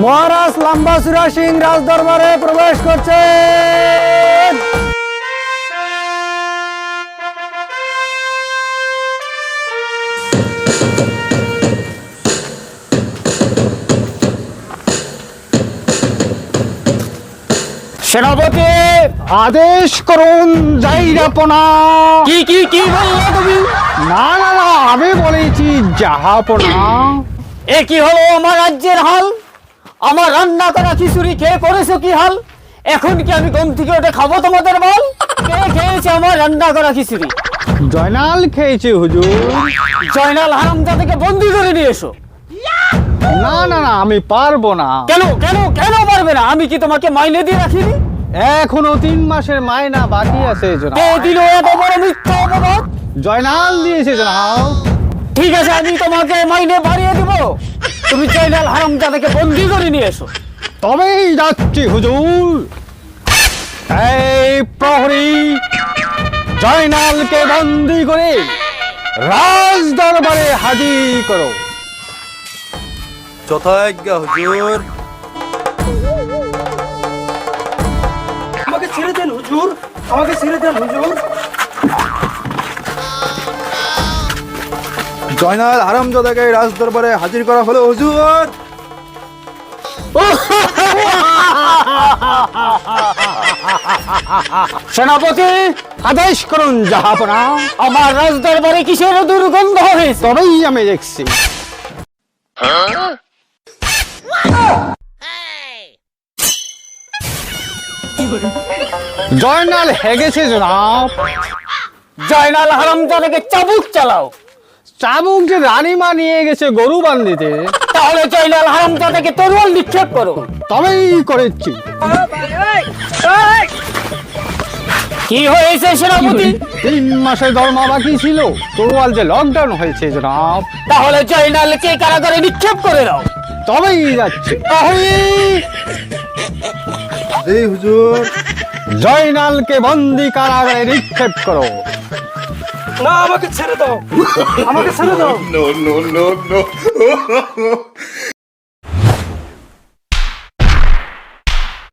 মহারাজ লাম্বাসুরা সিং রাজ দরবারে প্রবেশ করছেন সেনাপতি আদেশ করুন জাইরাপনা কি কি কি বললে তুমি? না না না আমি বলেছি জাহাপনা এ কি হলো আমার রাজ্যের হাল? আমার রান্না করা খিচুড়ি খেয়ে করেছ কি হাল? এখন কি আমি ঘুম থেকে ওঠে খাব তোমাদের বল? কে খেয়েছে আমার রান্না করা খিচুড়ি? জয়নাল খেয়েছে হুজুর। জয়নাল হারামজা থেকে বন্দি করে নিয়ে এসো। না না না আমি পারব না। কেন কেন কেন পারবে না? আমি কি তোমাকে মাইনে দিয়ে রাখিনি? এখনও তিন মাসের মায়না বাকি আছে কে জনাব দিল এত বড় মিথ্যা অপবাদ? জয়নাল দিয়েছে জনাব। ঠিক আছে আমি তোমাকে মাইনে বাড়িয়ে দিব। তুমি জয়নাল হারামজা থেকে বন্দি করে নিয়ে এসো। তবেই যাচ্ছি হুজুর। এই প্রহরী জয়নালকে বন্দি করে রাজ দরবারে হাজির করো। যথাজ্ঞা হুজুর। আমাকে ছেড়ে দেন হুজুর। আমাকে ছেড়ে দেন হুজুর। জয়নাল হারামজাদাকে রাজ দরবারে হাজির করা হলো হুজুর। সেনাপতি আদেশ করুন জাহাপনা। আমার রাজ দরবারে কিসের দুর্গন্ধ হয়েছে? তবেই আমি দেখছি। জয়নাল হেগেছে জনাব। জয়নাল হারামজা থেকে চাবুক চালাও। চাবুক যে রানীমা নিয়ে গেছে গরু বান্ধিতে তাহলে জয়নাল হারামজা থেকে তরোয়াল নিক্ষেপ করো। তবেই করেছি কি হয়েছে সেনাপতি? তিন মাসের দরমা বাকি ছিল তরোয়াল যে লকডাউন হয়েছে জনাব। তাহলে জয়নালকে কারাগারে নিক্ষেপ করে দাও তবেই যাচ্ছে। এই হুজুর। জয়নালকে বন্দি কারাগারে নিক্ষেপ করো। না আমাকে ছেড়ে দাও। আমাকে ছেড়ে দাও। No no no no